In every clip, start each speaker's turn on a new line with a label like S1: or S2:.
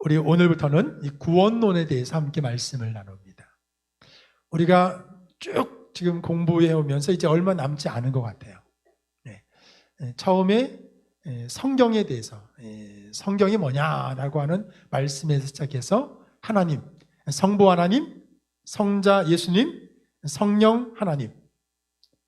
S1: 우리 오늘부터는 이 구원론에 대해서 함께 말씀을 나눕니다. 우리가 쭉 지금 공부해 오면서 이제 얼마 남지 않은 것 같아요. 네. 에, 처음에 에, 성경에 대해서 에, 성경이 뭐냐라고 하는 말씀에서 시작해서 하나님, 성부 하나님, 성자 예수님, 성령 하나님,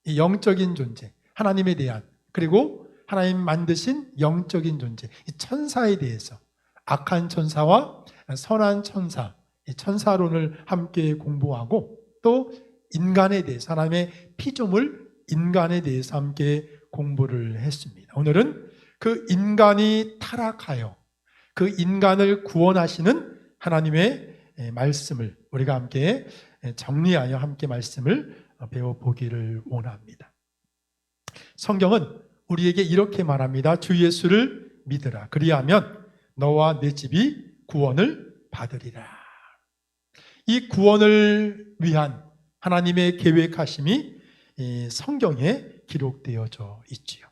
S1: 이 영적인 존재, 하나님에 대한 그리고 하나님 만드신 영적인 존재, 이 천사에 대해서 악한 천사와 선한 천사, 이 천사론을 함께 공부하고 또 인간에 대해서 하나님의 피조물 인간에 대해서 함께 공부를 했습니다. 오늘은 그 인간이 타락하여 그 인간을 구원하시는 하나님의 말씀을 우리가 함께 정리하여 함께 말씀을 배워보기를 원합니다. 성경은 우리에게 이렇게 말합니다. 주 예수를 믿으라. 그리하면 너와 내 집이 구원을 받으리라. 이 구원을 위한 하나님의 계획하심이 성경에 기록되어져 있지요.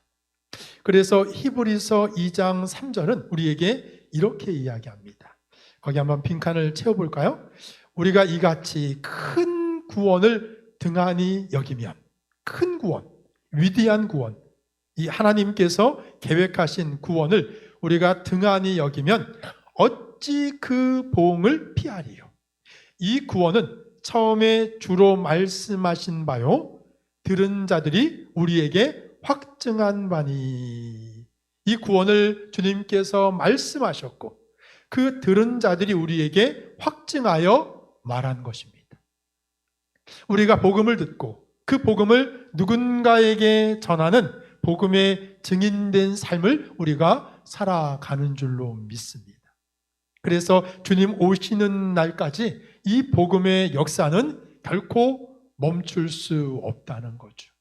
S1: 그래서 히브리서 2장 3절은 우리에게 이렇게 이야기합니다. 거기 한번 빈칸을 채워볼까요? 우리가 이같이 큰 구원을 등한히 여기면 큰 구원, 위대한 구원, 이 하나님께서 계획하신 구원을 우리가 등한히 여기면 어찌 그 보응을 피하리요? 이 구원은 처음에 주로 말씀하신 바요. 들은 자들이 우리에게 확증한 바니 이 구원을 주님께서 말씀하셨고 그 들은 자들이 우리에게 확증하여 말한 것입니다. 우리가 복음을 듣고 그 복음을 누군가에게 전하는 복음의 증인된 삶을 우리가 살아가는 줄로 믿습니다. 그래서 주님 오시는 날까지 이 복음의 역사는 결코 멈출 수 없다는 거죠.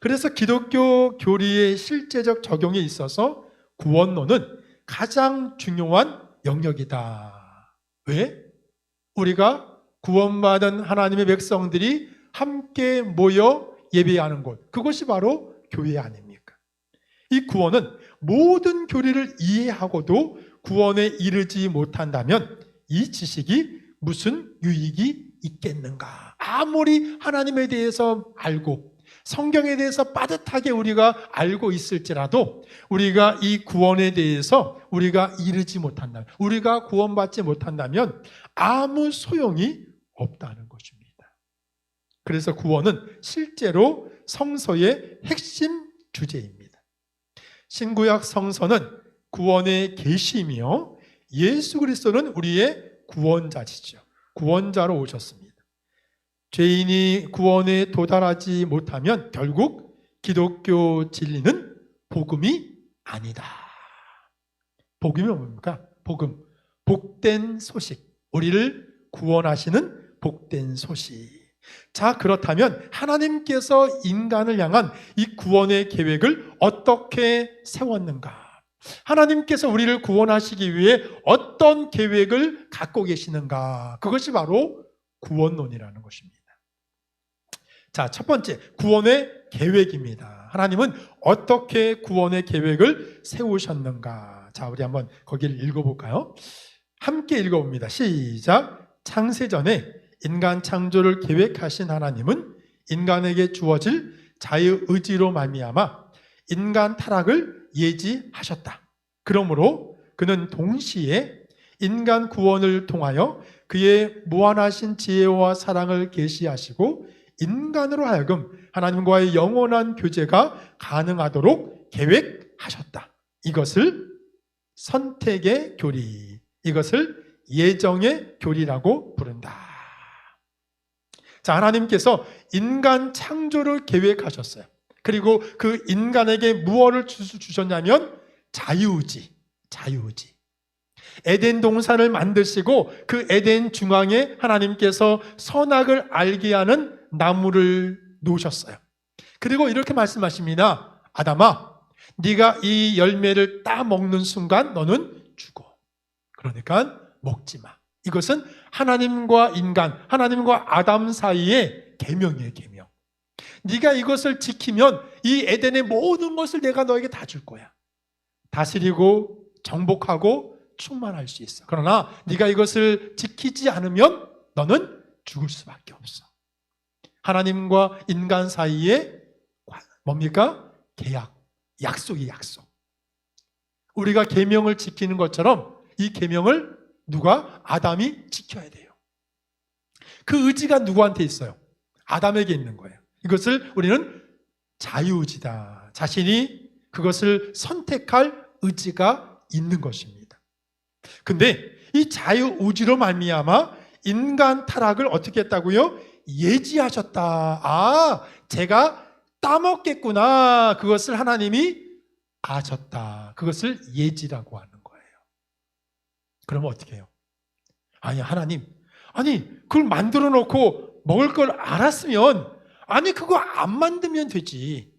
S1: 그래서 기독교 교리의 실제적 적용에 있어서 구원론은 가장 중요한 영역이다. 왜? 우리가 구원받은 하나님의 백성들이 함께 모여 예배하는 곳. 그것이 바로 교회 아닙니까? 이 구원은 모든 교리를 이해하고도 구원에 이르지 못한다면 이 지식이 무슨 유익이 있겠는가? 아무리 하나님에 대해서 알고 성경에 대해서 빠듯하게 우리가 알고 있을지라도 우리가 이 구원에 대해서 우리가 이르지 못한다면, 우리가 구원받지 못한다면 아무 소용이 없다는 것입니다. 그래서 구원은 실제로 성서의 핵심 주제입니다. 신구약 성서는 구원의 계시이며 예수 그리스도는 우리의 구원자시죠. 구원자로 오셨습니다. 죄인이 구원에 도달하지 못하면 결국 기독교 진리는 복음이 아니다. 복음이 뭡니까? 복음. 복된 소식. 우리를 구원하시는 복된 소식. 자, 그렇다면 하나님께서 인간을 향한 이 구원의 계획을 어떻게 세웠는가? 하나님께서 우리를 구원하시기 위해 어떤 계획을 갖고 계시는가? 그것이 바로 구원론이라는 것입니다. 자, 첫 번째, 구원의 계획입니다. 하나님은 어떻게 구원의 계획을 세우셨는가? 자, 우리 한번 거기를 읽어볼까요? 함께 읽어봅니다. 시작. 창세전에 인간 창조를 계획하신 하나님은 인간에게 주어질 자유 의지로 말미암아 인간 타락을 예지하셨다. 그러므로 그는 동시에 인간 구원을 통하여 그의 무한하신 지혜와 사랑을 계시하시고 인간으로 하여금 하나님과의 영원한 교제가 가능하도록 계획하셨다. 이것을 선택의 교리, 이것을 예정의 교리라고 부른다. 자, 하나님께서 인간 창조를 계획하셨어요. 그리고 그 인간에게 무엇을 주셨냐면 자유의지, 자유의지. 에덴 동산을 만드시고 그 에덴 중앙에 하나님께서 선악을 알게 하는 나무를 놓으셨어요. 그리고 이렇게 말씀하십니다. 아담아, 네가 이 열매를 따 먹는 순간 너는 죽어. 그러니까 먹지 마. 이것은 하나님과 인간, 하나님과 아담 사이의 계명이에요, 계명. 네가 이것을 지키면 이 에덴의 모든 것을 내가 너에게 다 줄 거야. 다스리고 정복하고 충만할 수 있어. 그러나 네가 이것을 지키지 않으면 너는 죽을 수밖에 없어. 하나님과 인간 사이에 관- 뭡니까? 계약, 약속이 약속. 우리가 계명을 지키는 것처럼 이 계명을 누가 아담이 지켜야 돼요. 그 의지가 누구한테 있어요? 아담에게 있는 거예요. 이것을 우리는 자유의지다. 자신이 그것을 선택할 의지가 있는 것입니다. 근데 이 자유의지로 말미암아 인간 타락을 어떻게 했다고요? 예지하셨다. 아, 제가 따먹겠구나. 그것을 하나님이 아셨다. 그것을 예지라고 하는. 그러면 어떻게 해요? 아니, 하나님. 아니, 그걸 만들어 놓고 먹을 걸 알았으면, 아니, 그거 안 만들면 되지.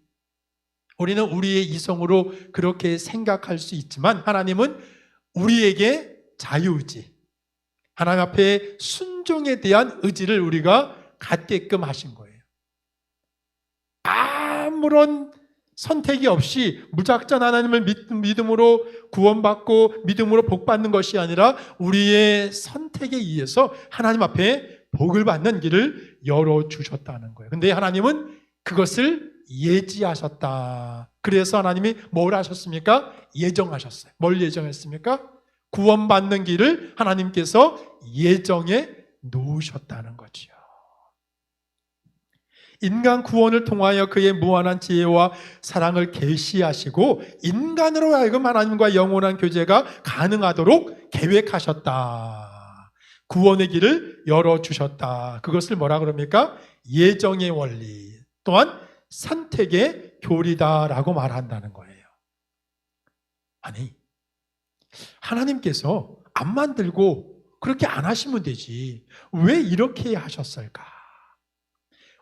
S1: 우리는 우리의 이성으로 그렇게 생각할 수 있지만, 하나님은 우리에게 자유의지, 하나님 앞에 순종에 대한 의지를 우리가 갖게끔 하신 거예요. 아무런 선택이 없이 무작정 하나님을 믿- 믿음으로 구원받고 믿음으로 복받는 것이 아니라 우리의 선택에 의해서 하나님 앞에 복을 받는 길을 열어주셨다는 거예요. 근데 하나님은 그것을 예지하셨다. 그래서 하나님이 뭘 하셨습니까? 예정하셨어요. 뭘 예정했습니까? 구원받는 길을 하나님께서 예정해 놓으셨다는 거지요. 인간 구원을 통하여 그의 무한한 지혜와 사랑을 계시하시고 인간으로 하여금 하나님과 영원한 교제가 가능하도록 계획하셨다. 구원의 길을 열어 주셨다. 그것을 뭐라 그럽니까? 예정의 원리. 또한 선택의 교리다라고 말한다는 거예요. 아니 하나님께서 안 만들고 그렇게 안 하시면 되지. 왜 이렇게 하셨을까?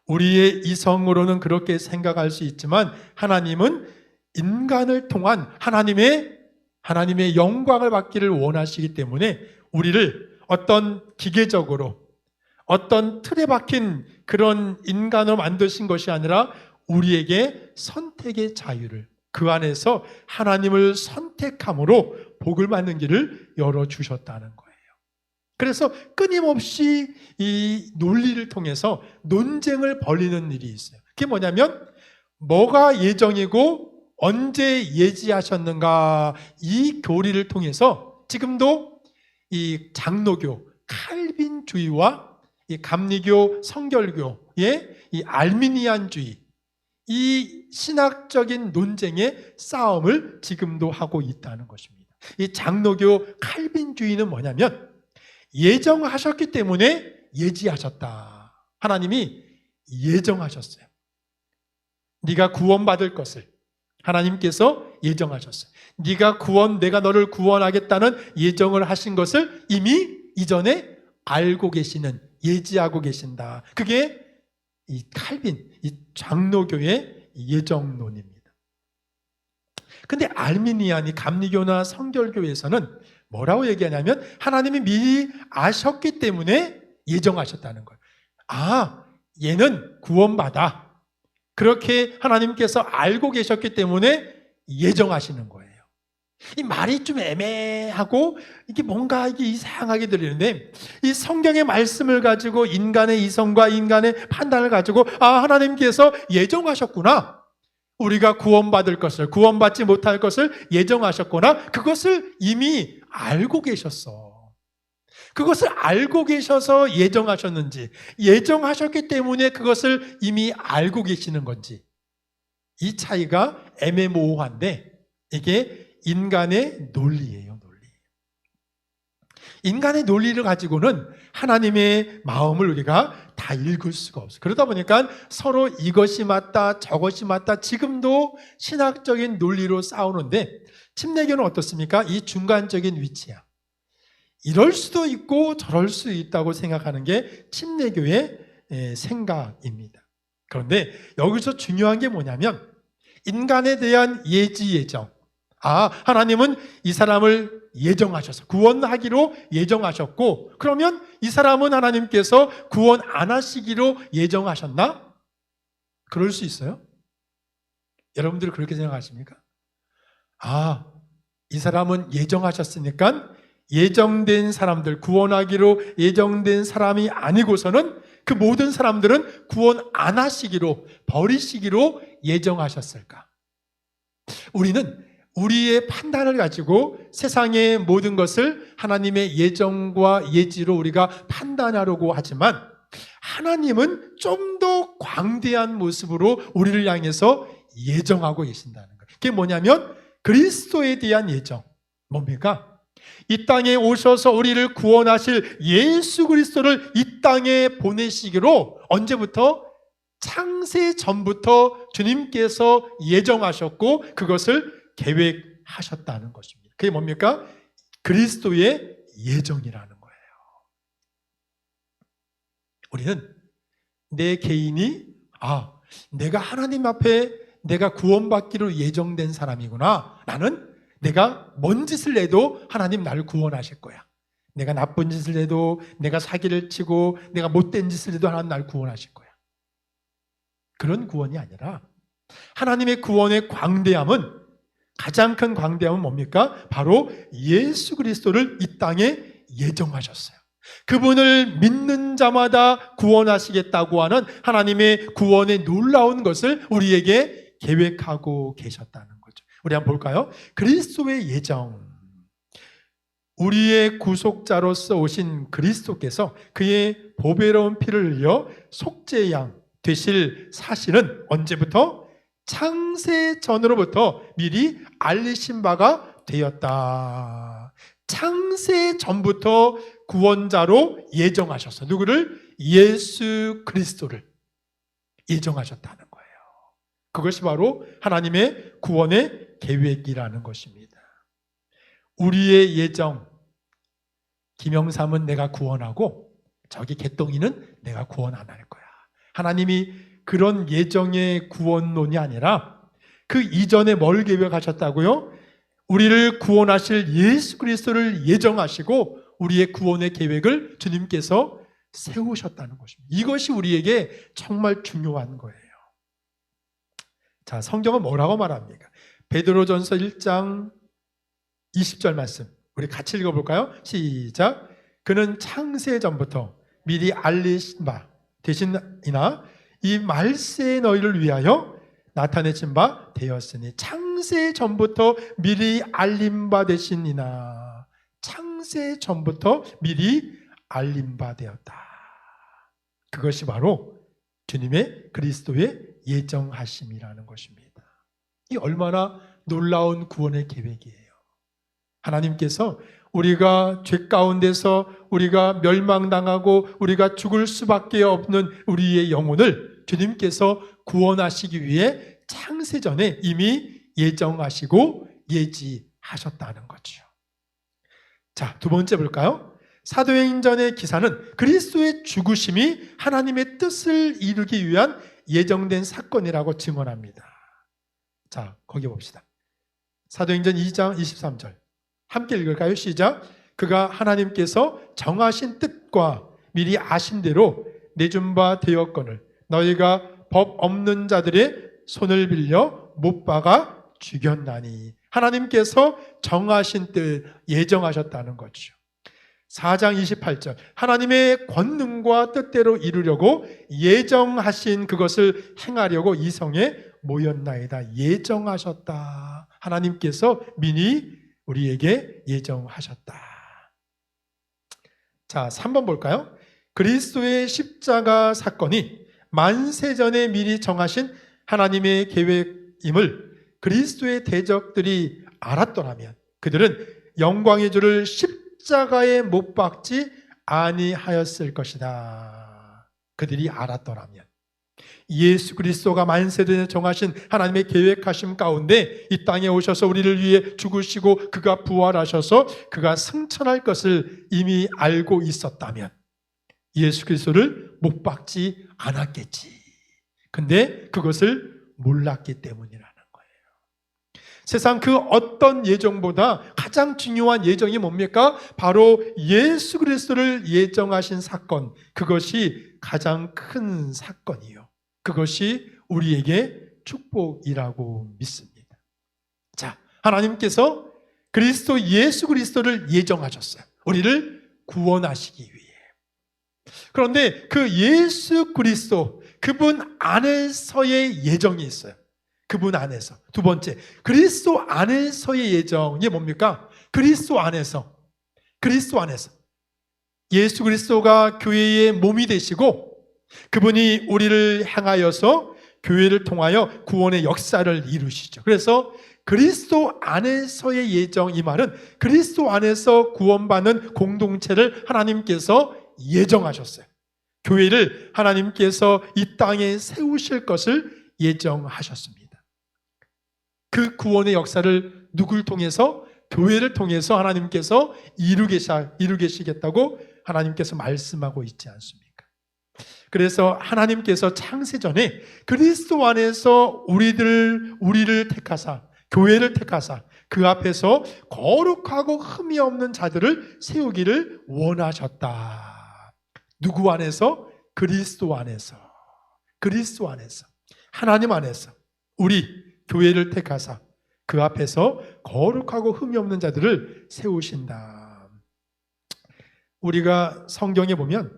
S1: 우리의 이성으로는 그렇게 생각할 수 있지만 하나님은 인간을 통한 하나님의 하나님의 영광을 받기를 원하시기 때문에 우리를 어떤 기계적으로 어떤 틀에 박힌 그런 인간으로 만드신 것이 아니라 우리에게 선택의 자유를 그 안에서 하나님을 선택함으로 복을 받는 길을 열어 주셨다는 거예요. 그래서 끊임없이 이 논리를 통해서 논쟁을 벌이는 일이 있어요. 그게 뭐냐면 뭐가 예정이고 언제 예지하셨는가 이 교리를 통해서 지금도 이 장로교 칼빈주의와 이 감리교 성결교의 이 알미니안주의 이 신학적인 논쟁의 싸움을 지금도 하고 있다는 것입니다. 이 장로교 칼빈주의는 뭐냐면 예정하셨기 때문에 예지하셨다. 하나님이 예정하셨어요. 네가 구원받을 것을 하나님께서 예정하셨어요. 네가 구원 내가 너를 구원하겠다는 예정을 하신 것을 이미 이전에 알고 계시는 예지하고 계신다. 그게 이 칼빈 이 장로교의 예정론입니다. 근데 알미니안이 감리교나 성결교에서는 뭐라고 얘기하냐면 하나님이 미리 아셨기 때문에 예정하셨다는 거예요. 아, 얘는 구원받아. 그렇게 하나님께서 알고 계셨기 때문에 예정하시는 거예요. 이 말이 좀 애매하고 이게 뭔가 이게 이상하게 들리는데 이 성경의 말씀을 가지고 인간의 이성과 인간의 판단을 가지고 아 하나님께서 예정하셨구나. 우리가 구원받을 것을 구원받지 못할 것을 예정하셨구나. 그것을 이미 알고 계셨어. 그것을 알고 계셔서 예정하셨는지, 예정하셨기 때문에 그것을 이미 알고 계시는 건지, 이 차이가 애매모호한데, 이게 인간의 논리예요, 논리. 인간의 논리를 가지고는 하나님의 마음을 우리가 다 읽을 수가 없어요. 그러다 보니까 서로 이것이 맞다, 저것이 맞다, 지금도 신학적인 논리로 싸우는데, 침례교는 어떻습니까? 이 중간적인 위치야. 이럴 수도 있고 저럴 수 있다고 생각하는 게 침례교의 에, 생각입니다. 그런데 여기서 중요한 게 뭐냐면 인간에 대한 예지 예정. 아, 하나님은 이 사람을 예정하셔서 구원하기로 예정하셨고 그러면 이 사람은 하나님께서 구원 안 하시기로 예정하셨나? 그럴 수 있어요? 여러분들 그렇게 생각하십니까? 아, 이 사람은 예정하셨으니까 예정된 사람들, 구원하기로 예정된 사람이 아니고서는 그 모든 사람들은 구원 안 하시기로, 버리시기로 예정하셨을까? 우리는 우리의 판단을 가지고 세상의 모든 것을 하나님의 예정과 예지로 우리가 판단하려고 하지만 하나님은 좀 더 광대한 모습으로 우리를 향해서 예정하고 계신다는 거예요. 그게 뭐냐면 그리스도에 대한 예정. 뭡니까? 이 땅에 오셔서 우리를 구원하실 예수 그리스도를 이 땅에 보내시기로 언제부터 창세 전부터 주님께서 예정하셨고 그것을 계획하셨다는 것입니다. 그게 뭡니까? 그리스도의 예정이라는 거예요. 우리는 내 개인이 아, 내가 하나님 앞에 내가 구원받기로 예정된 사람이구나. 나는 내가 뭔 짓을 해도 하나님 나를 구원하실 거야. 내가 나쁜 짓을 해도 내가 사기를 치고 내가 못된 짓을 해도 하나님 나를 구원하실 거야. 그런 구원이 아니라 하나님의 구원의 광대함은 가장 큰 광대함은 뭡니까? 바로 예수 그리스도를 이 땅에 예정하셨어요. 그분을 믿는 자마다 구원하시겠다고 하는 하나님의 구원의 놀라운 것을 우리에게 계획하고 계셨다는 거죠. 우리 한번 볼까요? 그리스도의 예정. 우리의 구속자로서 오신 그리스도께서 그의 보배로운 피를 흘려 속죄양 되실 사실은 언제부터? 창세 전으로부터 미리 알리신 바가 되었다. 창세 전부터 구원자로 예정하셨어. 누구를? 예수 그리스도를 예정하셨다는. 그것이 바로 하나님의 구원의 계획이라는 것입니다. 우리의 예정, 김영삼은 내가 구원하고 저기 개똥이는 내가 구원 안 할 거야. 하나님이 그런 예정의 구원론이 아니라 그 이전에 뭘 계획하셨다고요? 우리를 구원하실 예수 그리스도를 예정하시고 우리의 구원의 계획을 주님께서 세우셨다는 것입니다. 이것이 우리에게 정말 중요한 거예요. 자, 성경은 뭐라고 말합니까? 베드로전서 1장 20절 말씀. 우리 같이 읽어 볼까요? 시작. 그는 창세 전부터 미리 알리신 바 되신이나 이 말세의 너희를 위하여 나타내신 바 되었으니 창세 전부터 미리 알림 바 되신이나 창세 전부터 미리 알림 바 되었다. 그것이 바로 주님의 그리스도의 예정하심이라는 것입니다. 이 얼마나 놀라운 구원의 계획이에요. 하나님께서 우리가 죄 가운데서 우리가 멸망당하고 우리가 죽을 수밖에 없는 우리의 영혼을 주님께서 구원하시기 위해 창세전에 이미 예정하시고 예지하셨다는 거죠. 자, 두 번째 볼까요? 사도행전의 기사는 그리스도의 죽으심이 하나님의 뜻을 이루기 위한 예정된 사건이라고 증언합니다. 자, 거기 봅시다. 사도행전 2장 23절. 함께 읽을까요? 시작. 그가 하나님께서 정하신 뜻과 미리 아신 대로 내준 바 되었거늘 너희가 법 없는 자들의 손을 빌려 못 박아 죽였나니 하나님께서 정하신 뜻 예정하셨다는 거죠. 4장 28절 하나님의 권능과 뜻대로 이루려고 예정하신 그것을 행하려고 이 성에 모였나이다. 예정하셨다. 하나님께서 미리 우리에게 예정하셨다. 자, 3번 볼까요? 그리스도의 십자가 사건이 만세전에 미리 정하신 하나님의 계획임을 그리스도의 대적들이 알았더라면 그들은 영광의 주를 십자 가에 못 박지 아니하였을 것이다. 그들이 알았더라면 예수 그리스도가 만세전에 정하신 하나님의 계획하심 가운데 이 땅에 오셔서 우리를 위해 죽으시고 그가 부활하셔서 그가 승천할 것을 이미 알고 있었다면 예수 그리스도를 못 박지 않았겠지. 근데 그것을 몰랐기 때문이라는 거예요. 세상 그 어떤 예정보다 가장 중요한 예정이 뭡니까? 바로 예수 그리스도를 예정하신 사건. 그것이 가장 큰 사건이요. 그것이 우리에게 축복이라고 믿습니다. 자, 하나님께서 그리스도 예수 그리스도를 예정하셨어요. 우리를 구원하시기 위해. 그런데 그 예수 그리스도 그분 안에서의 예정이 있어요. 그분 안에서. 두 번째, 그리스도 안에서의 예정이 뭡니까? 그리스도 안에서. 그리스도 안에서. 예수 그리스도가 교회의 몸이 되시고 그분이 우리를 향하여서 교회를 통하여 구원의 역사를 이루시죠. 그래서 그리스도 안에서의 예정 이 말은 그리스도 안에서 구원받는 공동체를 하나님께서 예정하셨어요. 교회를 하나님께서 이 땅에 세우실 것을 예정하셨습니다. 그 구원의 역사를 누굴 통해서 교회를 통해서 하나님께서 이루계시겠다고 하나님께서 말씀하고 있지 않습니까? 그래서 하나님께서 창세전에 그리스도 안에서 우리들 우리를 택하사 교회를 택하사 그 앞에서 거룩하고 흠이 없는 자들을 세우기를 원하셨다. 누구 안에서? 그리스도 안에서. 그리스도 안에서. 하나님 안에서. 우리 교회를 택하사 그 앞에서 거룩하고 흠이 없는 자들을 세우신다. 우리가 성경에 보면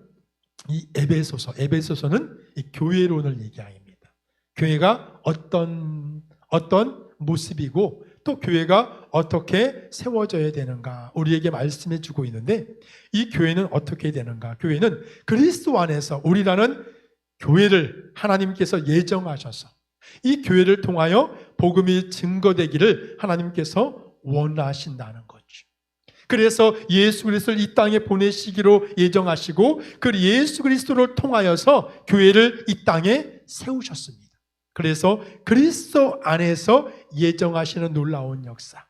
S1: 이 에베소서, 에베소서는 이 교회론을 얘기합니다. 교회가 어떤 어떤 모습이고 또 교회가 어떻게 세워져야 되는가 우리에게 말씀해 주고 있는데 이 교회는 어떻게 되는가? 교회는 그리스도 안에서 우리라는 교회를 하나님께서 예정하셔서 이 교회를 통하여 복음이 증거되기를 하나님께서 원하신다는 거죠. 그래서 예수 그리스도를 이 땅에 보내시기로 예정하시고 그 예수 그리스도를 통하여서 교회를 이 땅에 세우셨습니다. 그래서 그리스도 안에서 예정하시는 놀라운 역사.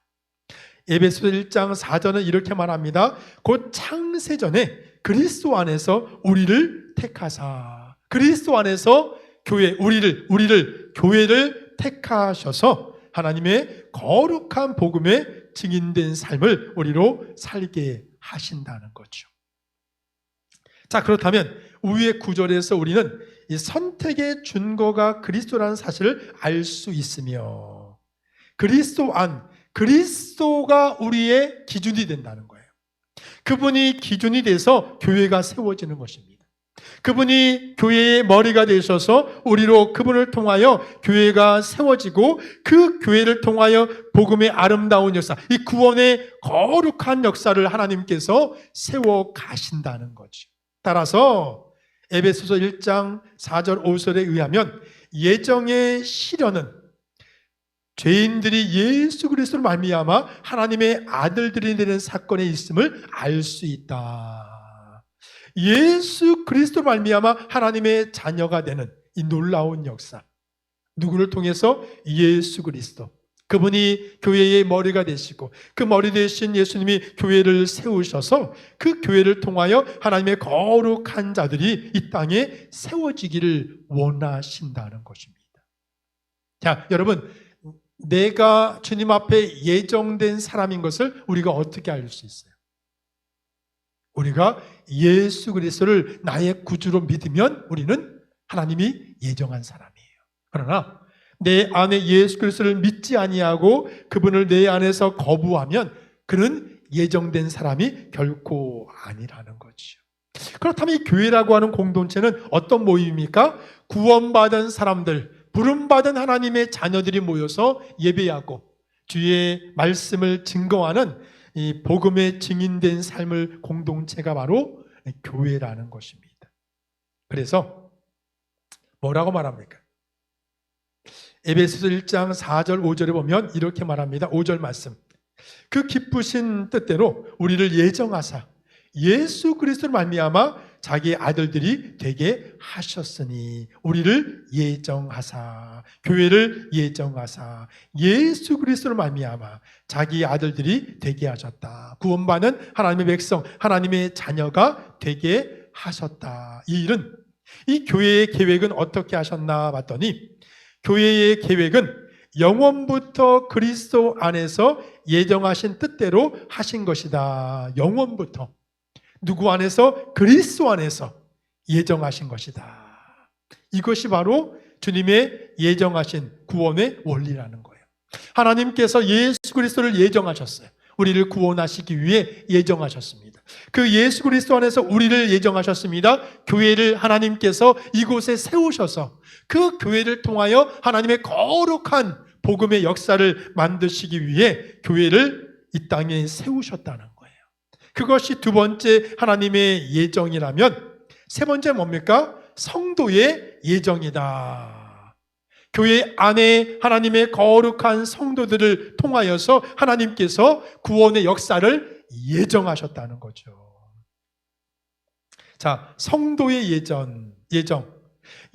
S1: 에베소 1장 4절은 이렇게 말합니다. 곧 창세전에 그리스도 안에서 우리를 택하사 그리스도 안에서 교회 우리를 우리를 교회를 택하셔서 하나님의 거룩한 복음에 증인된 삶을 우리로 살게 하신다는 거죠. 자, 그렇다면 위의 구절에서 우리는 이 선택의 준거가 그리스도라는 사실을 알 수 있으며 그리스도 안 그리스도가 우리의 기준이 된다는 거예요. 그분이 기준이 돼서 교회가 세워지는 것입니다. 그분이 교회의 머리가 되셔서 우리로 그분을 통하여 교회가 세워지고 그 교회를 통하여 복음의 아름다운 역사, 이 구원의 거룩한 역사를 하나님께서 세워 가신다는 거죠. 따라서 에베소서 1장 4절 5절에 의하면 예정의 실현은 죄인들이 예수 그리스도를 말미암아 하나님의 아들들이 되는 사건에 있음을 알 수 있다. 예수 그리스도 말미암아 하나님의 자녀가 되는 이 놀라운 역사. 누구를 통해서 예수 그리스도. 그분이 교회의 머리가 되시고 그 머리 되신 예수님이 교회를 세우셔서 그 교회를 통하여 하나님의 거룩한 자들이 이 땅에 세워지기를 원하신다는 것입니다. 자, 여러분, 내가 주님 앞에 예정된 사람인 것을 우리가 어떻게 알 수 있어요? 우리가 예수 그리스도를 나의 구주로 믿으면 우리는 하나님이 예정한 사람이에요. 그러나 내 안에 예수 그리스도를 믿지 아니하고 그분을 내 안에서 거부하면 그는 예정된 사람이 결코 아니라는 거죠. 그렇다면 이 교회라고 하는 공동체는 어떤 모임입니까? 구원받은 사람들, 부름받은 하나님의 자녀들이 모여서 예배하고 주의 말씀을 증거하는 이 복음의 증인된 삶을 공동체가 바로 교회라는 것입니다. 그래서 뭐라고 말합니까? 에베소서 1장 4절 5절에 보면 이렇게 말합니다. 5절 말씀. 그 기쁘신 뜻대로 우리를 예정하사 예수 그리스도를 말미암아 자기 아들들이 되게 하셨으니 우리를 예정하사 교회를 예정하사 예수 그리스도를 말미암아 자기 아들들이 되게 하셨다. 구원받는 하나님의 백성, 하나님의 자녀가 되게 하셨다. 이 일은 이 교회의 계획은 어떻게 하셨나 봤더니 교회의 계획은 영원부터 그리스도 안에서 예정하신 뜻대로 하신 것이다. 영원부터. 누구 안에서? 그리스도 안에서 예정하신 것이다. 이것이 바로 주님의 예정하신 구원의 원리라는 거예요. 하나님께서 예수 그리스도를 예정하셨어요. 우리를 구원하시기 위해 예정하셨습니다. 그 예수 그리스도 안에서 우리를 예정하셨습니다. 교회를 하나님께서 이곳에 세우셔서 그 교회를 통하여 하나님의 거룩한 복음의 역사를 만드시기 위해 교회를 이 땅에 세우셨다는. 그것이 두 번째 하나님의 예정이라면 세 번째 뭡니까? 성도의 예정이다. 교회 안에 하나님의 거룩한 성도들을 통하여서 하나님께서 구원의 역사를 예정하셨다는 거죠. 자, 성도의 예전, 예정.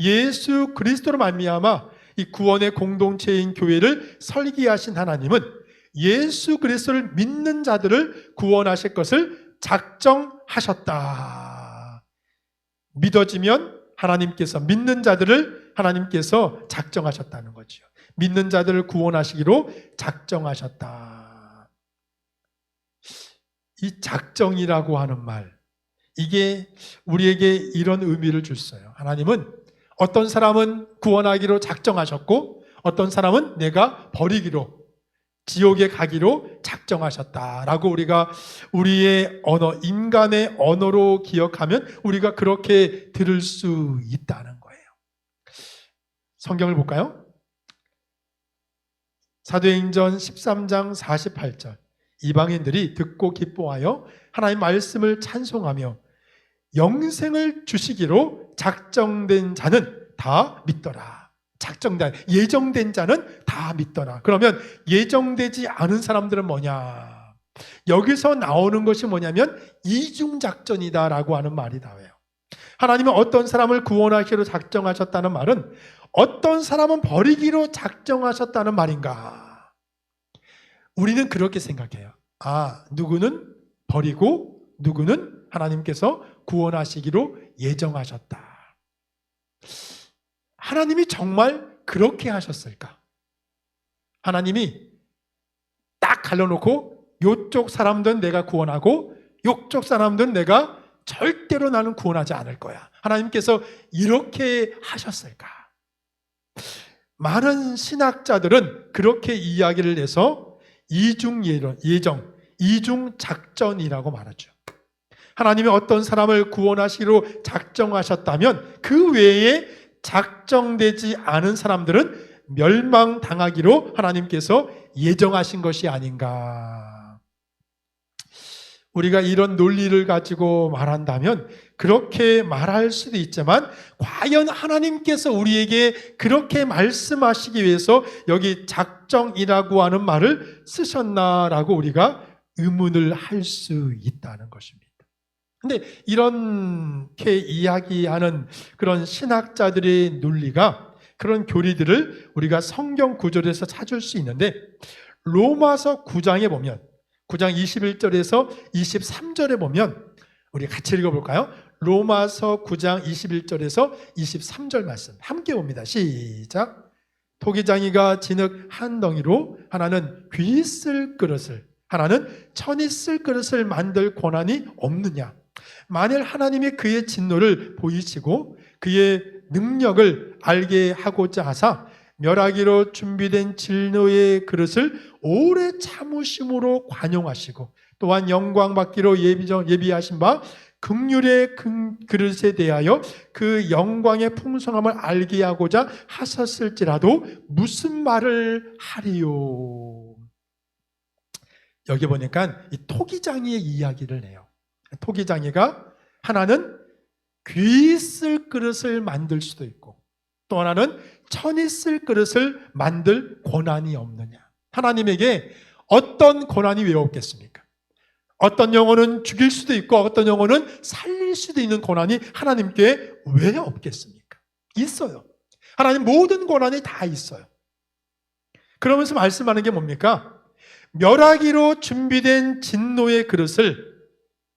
S1: 예수 그리스도로 말미암아 이 구원의 공동체인 교회를 설계하신 하나님은 예수 그리스도를 믿는 자들을 구원하실 것을 작정하셨다. 믿어지면 하나님께서 믿는 자들을 하나님께서 작정하셨다는 거죠. 믿는 자들을 구원하시기로 작정하셨다. 이 작정이라고 하는 말, 이게 우리에게 이런 의미를 줬어요. 하나님은 어떤 사람은 구원하기로 작정하셨고, 어떤 사람은 내가 버리기로, 지옥에 가기로 작정하셨다라고 우리가 우리의 언어, 인간의 언어로 기억하면 우리가 그렇게 들을 수 있다는 거예요. 성경을 볼까요? 사도행전 13장 48절. 이방인들이 듣고 기뻐하여 하나님 말씀을 찬송하며 영생을 주시기로 작정된 자는 다 믿더라. 작정된 예정된 자는 다 믿더라. 그러면 예정되지 않은 사람들은 뭐냐? 여기서 나오는 것이 뭐냐면 이중 작전이다라고 하는 말이 나와요. 하나님은 어떤 사람을 구원하기로 작정하셨다는 말은 어떤 사람은 버리기로 작정하셨다는 말인가? 우리는 그렇게 생각해요. 아, 누구는 버리고 누구는 하나님께서 구원하시기로 예정하셨다. 하나님이 정말 그렇게 하셨을까? 하나님이 딱 갈라놓고 요쪽 사람들은 내가 구원하고 요쪽 사람들은 내가 절대로 나는 구원하지 않을 거야. 하나님께서 이렇게 하셨을까? 많은 신학자들은 그렇게 이야기를 해서 이중 예정, 이중 작전이라고 말하죠. 하나님이 어떤 사람을 구원하시기로 작정하셨다면 그 외에 작정되지 않은 사람들은 멸망당하기로 하나님께서 예정하신 것이 아닌가. 우리가 이런 논리를 가지고 말한다면 그렇게 말할 수도 있지만 과연 하나님께서 우리에게 그렇게 말씀하시기 위해서 여기 작정이라고 하는 말을 쓰셨나라고 우리가 의문을 할 수 있다는 것입니다. 근데 이렇게 이야기하는 그런 신학자들의 논리가 그런 교리들을 우리가 성경 구절에서 찾을 수 있는데 로마서 9장에 보면 9장 21절에서 23절에 보면 우리 같이 읽어볼까요? 로마서 9장 21절에서 23절 말씀 함께 봅니다. 시작. 토기장이가 진흙 한 덩이로 하나는 귀쓸 그릇을 하나는 천이 쓸 그릇을 만들 권한이 없느냐? 만일 하나님이 그의 진노를 보이시고 그의 능력을 알게 하고자 하사 멸하기로 준비된 진노의 그릇을 오래 참으심으로 관용하시고 또한 영광 받기로 예비하신 바 극률의 그릇에 대하여 그 영광의 풍성함을 알게 하고자 하셨을지라도 무슨 말을 하리요? 여기 보니까 이 토기장이의 이야기를 해요. 토기장이가 하나는 귀 쓸 그릇을 만들 수도 있고 또 하나는 천이 쓸 그릇을 만들 권한이 없느냐. 하나님에게 어떤 권한이 왜 없겠습니까? 어떤 영혼은 죽일 수도 있고 어떤 영혼은 살릴 수도 있는 권한이 하나님께 왜 없겠습니까? 있어요. 하나님 모든 권한이 다 있어요. 그러면서 말씀하는 게 뭡니까? 멸하기로 준비된 진노의 그릇을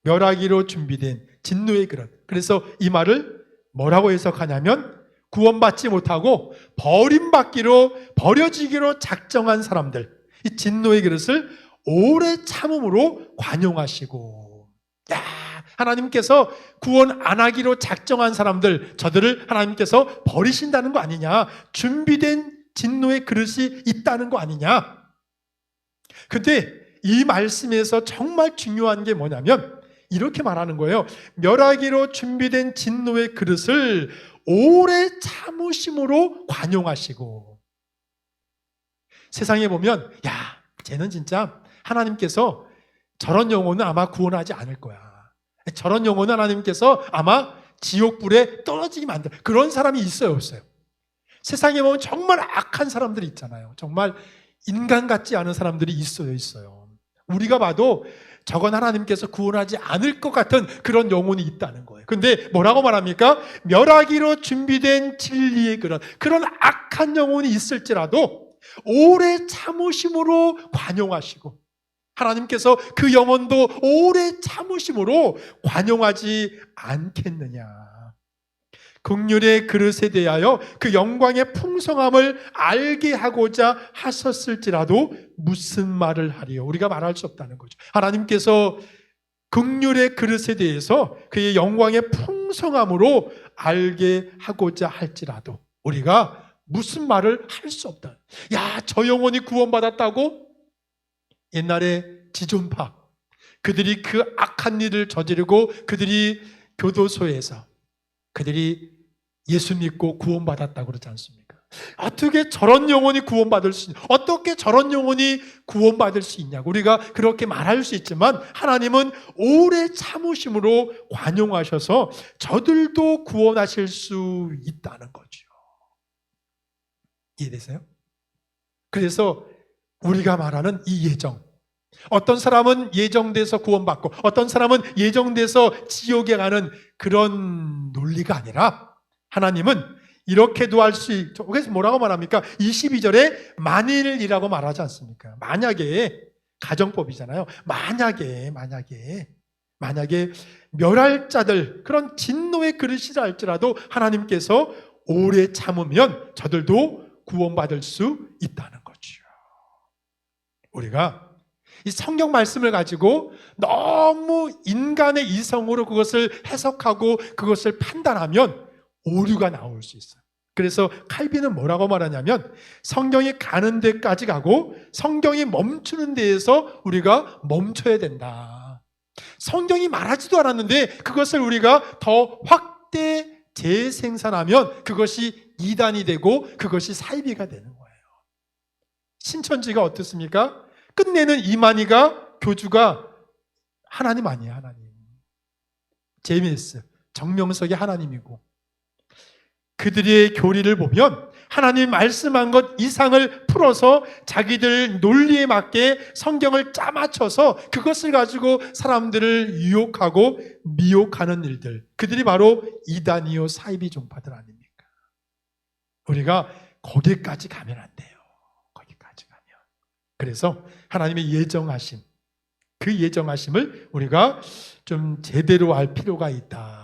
S1: 멸하기로 준비된 진노의 그릇. 그래서 이 말을 뭐라고 해석하냐면 구원받지 못하고 버림받기로 버려지기로 작정한 사람들. 이 진노의 그릇을 오래 참음으로 관용하시고. 야 하나님께서 구원 안 하기로 작정한 사람들 저들을 하나님께서 버리신다는 거 아니냐? 준비된 진노의 그릇이 있다는 거 아니냐? 근데 이 말씀에서 정말 중요한 게 뭐냐면 이렇게 말하는 거예요. 멸하기로 준비된 진노의 그릇을 오래 참으심으로 관용하시고 세상에 보면 야, 쟤는 진짜 하나님께서 저런 영혼은 아마 구원하지 않을 거야. 저런 영혼은 하나님께서 아마 지옥불에 떨어지게 만들 그런 사람이 있어요, 없어요? 세상에 보면 정말 악한 사람들이 있잖아요. 정말 인간 같지 않은 사람들이 있어요, 있어요. 우리가 봐도 저건 하나님께서 구원하지 않을 것 같은 그런 영혼이 있다는 거예요. 근데 뭐라고 말합니까? 멸하기로 준비된 진리의 그런 그런 악한 영혼이 있을지라도 오래 참으심으로 관용하시고 하나님께서 그 영혼도 오래 참으심으로 관용하지 않겠느냐. 극률의 그릇에 대하여 그 영광의 풍성함을 알게 하고자 하셨을지라도 무슨 말을 하리요? 우리가 말할 수 없다는 거죠. 하나님께서 극률의 그릇에 대해서 그의 영광의 풍성함으로 알게 하고자 할지라도 우리가 무슨 말을 할 수 없다. 야, 저 영혼이 구원받았다고? 옛날에 지존파 그들이 그 악한 일을 저지르고 그들이 교도소에서 그들이 예수 믿고 구원받았다고 그러지 않습니까? 어떻게 저런 영혼이 구원받을 수? 어떻게 저런 영혼이 구원받을 수 있냐고 우리가 그렇게 말할 수 있지만 하나님은 오래 참으심으로 관용하셔서 저들도 구원하실 수 있다는 거죠. 이해되세요? 그래서 우리가 말하는 이 예정. 어떤 사람은 예정돼서 구원받고 어떤 사람은 예정돼서 지옥에 가는 그런 논리가 아니라 하나님은 이렇게도 할 수 있죠. 그래서 뭐라고 말합니까? 22절에 만일이라고 말하지 않습니까? 만약에 가정법이잖아요. 만약에 만약에 만약에 멸할 자들 그런 진노의 그릇이라 할지라도 하나님께서 오래 참으면 저들도 구원받을 수 있다는 거죠. 우리가 이 성경 말씀을 가지고 너무 인간의 이성으로 그것을 해석하고 그것을 판단하면 오류가 나올 수 있어요. 그래서 칼빈은 뭐라고 말하냐면 성경이 가는 데까지 가고 성경이 멈추는 데에서 우리가 멈춰야 된다. 성경이 말하지도 않았는데 그것을 우리가 더 확대 재생산하면 그것이 이단이 되고 그것이 사이비가 되는 거예요. 신천지가 어떻습니까? 끝내는 이만희가 교주가 하나님 아니에요, 하나님. 제미스, 정명석이 하나님이고 그들의 교리를 보면 하나님 말씀한 것 이상을 풀어서 자기들 논리에 맞게 성경을 짜맞춰서 그것을 가지고 사람들을 유혹하고 미혹하는 일들. 그들이 바로 이단이요 사이비 종파들 아닙니까? 우리가 거기까지 가면 안 돼요. 거기까지 가면. 그래서 하나님의 예정하심, 그 예정하심을 우리가 좀 제대로 알 필요가 있다.